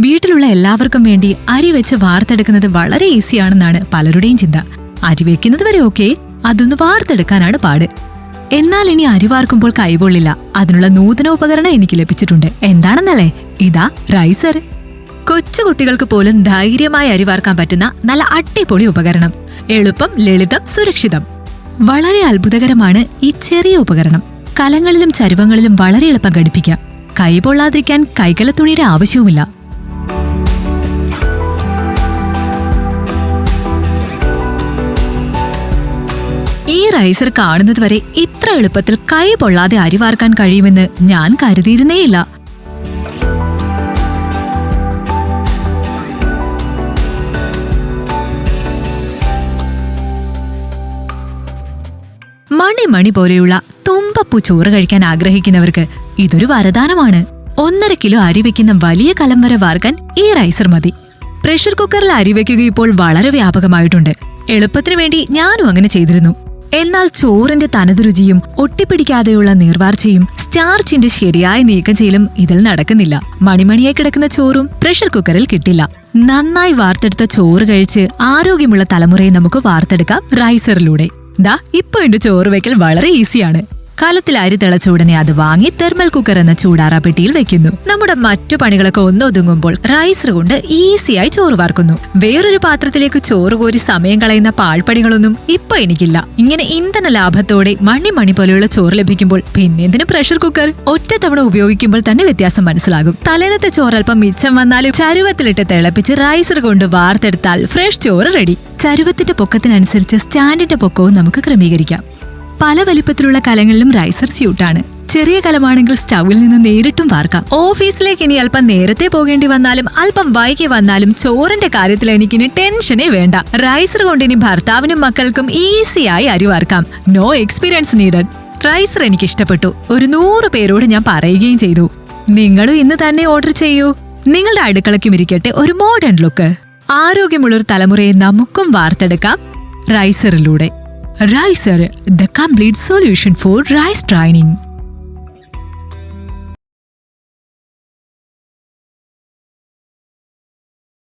വീട്ടിലുള്ള എല്ലാവർക്കും വേണ്ടി അരി വെച്ച് വാർത്തെടുക്കുന്നത് വളരെ ഈസിയാണെന്നാണ് പലരുടെയും ചിന്ത. അരി വെക്കുന്നത് വരെ ഓക്കെ അതൊന്ന് വാർത്തെടുക്കാനാണ് പാട്. എന്നാൽ ഇനി അരി വാർക്കുമ്പോൾ കൈപൊള്ളില്ല അതിനുള്ള നൂതന ഉപകരണം എനിക്ക് ലഭിച്ചിട്ടുണ്ട്. എന്താണെന്നല്ലേ? ഇതാ റൈസർ. കൊച്ചു കുട്ടികൾക്ക് പോലും ധൈര്യമായി അരി വാർക്കാൻ പറ്റുന്ന നല്ല അടിപൊളി ഉപകരണം. എളുപ്പം ലളിതം സുരക്ഷിതം. വളരെ അത്ഭുതകരമാണ് ഈ ചെറിയ ഉപകരണം. കലങ്ങളിലും ചരുവങ്ങളിലും വളരെ എളുപ്പം ഘടിപ്പിക്കാം കൈ പൊള്ളാതിരിക്കാൻ കൈകല തുണിയുടെ ആവശ്യവുമില്ല. റൈസർ കാണുന്നത് വരെ ഇത്ര എളുപ്പത്തിൽ കൈ പൊള്ളാതെ അരിവാർക്കാൻ കഴിയുമെന്ന് ഞാൻ കരുതിയിരുന്നേയില്ല. മണി മണി പോലെയുള്ള തുമ്പപ്പൂ ചോറ് കഴിക്കാൻ ആഗ്രഹിക്കുന്നവർക്ക് ഇതൊരു വരദാനമാണ്. ഒന്നര കിലോ അരി വെക്കുന്ന വലിയ കലം വരെ വാർക്കാൻ ഈ റൈസർ മതി. പ്രഷർ കുക്കറിൽ അരി വയ്ക്കുക ഇപ്പോൾ വളരെ വ്യാപകമായിട്ടുണ്ട്. എളുപ്പത്തിനു വേണ്ടി ഞാനും അങ്ങനെ ചെയ്തിരുന്നു. എന്നാൽ ചോറിന്റെ തനത് രുചിയും ഒട്ടിപ്പിടിക്കാതെയുള്ള നീർവാർച്ചയും സ്റ്റാർച്ചിന്റെ ശരിയായ നീക്കം ചെയ്യലും ഇതിൽ നടക്കുന്നില്ല. മണിമണിയായി കിടക്കുന്ന ചോറും പ്രഷർ കുക്കറിൽ കിട്ടില്ല. നന്നായി വാർത്തെടുത്ത ചോറ് കഴിച്ച് ആരോഗ്യമുള്ള തലമുറയെ നമുക്ക് വാർത്തെടുക്കാം റൈസറിലൂടെ. ദാ ഇപ്പൊ എന്റെ ചോറ് വയ്ക്കൽ വളരെ ഈസിയാണ്. കലത്തിൽ അരി തിളച്ച ഉടനെ അത് വാങ്ങി തെർമൽ കുക്കർ എന്ന ചൂടാറ പെട്ടിയിൽ വെക്കുന്നു. നമ്മുടെ മറ്റു പണികളൊക്കെ ഒന്നൊതുങ്ങുമ്പോൾ റൈസർ കൊണ്ട് ഈസിയായി ചോറ് വാർക്കുന്നു വേറൊരു പാത്രത്തിലേക്ക് ചോറ് കോരി സമയം കളയുന്ന പാഴ്പണികളൊന്നും ഇപ്പൊ എനിക്കില്ല. ഇങ്ങനെ ഇന്ധന ലാഭത്തോടെ മണി മണി പോലെയുള്ള ചോറ് ലഭിക്കുമ്പോൾ പിന്നെന്തിന് പ്രഷർ കുക്കർ ഒറ്റ തവണ ഉപയോഗിക്കുമ്പോൾ തന്നെ വ്യത്യാസം മനസ്സിലാകും. തലേന്നത്തെ അല്പം മിച്ചം വന്നാലും ചരുവത്തിലിട്ട് തിളപ്പിച്ച് റൈസർ കൊണ്ട് വാർത്തെടുത്താൽ ഫ്രഷ് ചോറ് റെഡി ചരുവത്തിന്റെ പൊക്കത്തിനനുസരിച്ച് സ്റ്റാൻഡിന്റെ പൊക്കവും നമുക്ക് ക്രമീകരിക്കാം. പല വലിപ്പത്തിലുള്ള കലങ്ങളിലും റൈസർ സ്യൂട്ടാണ് ചെറിയ കലമാണെങ്കിൽ സ്റ്റൗവിൽ നിന്ന് നേരിട്ടും വാർക്കാം. ഓഫീസിലേക്ക് ഇനി അല്പം നേരത്തെ പോകേണ്ടി വന്നാലും അല്പം വൈകി വന്നാലും ചോറിന്റെ കാര്യത്തിൽ എനിക്കിനി ടെൻഷനേ വേണ്ട. റൈസർ കൊണ്ട് ഇനി ഭർത്താവിനും മക്കൾക്കും ഈസിയായി അരി വാർക്കാം. നോ എക്സ്പീരിയൻസ് നീഡഡ് റൈസർ എനിക്ക് ഇഷ്ടപ്പെട്ടു. ഒരു നൂറ് പേരോട് ഞാൻ പറയുകയും ചെയ്തു. നിങ്ങളും ഇന്ന് തന്നെ ഓർഡർ ചെയ്യൂ. നിങ്ങളുടെ അടുക്കളയ്ക്കും ഇരിക്കട്ടെ ഒരു മോഡേൺ ലുക്ക് ആരോഗ്യമുള്ളൊരു തലമുറയെ നമുക്കും വാർത്തെടുക്കാം. റൈസറിലൂടെ Ricer, the complete solution for rice training.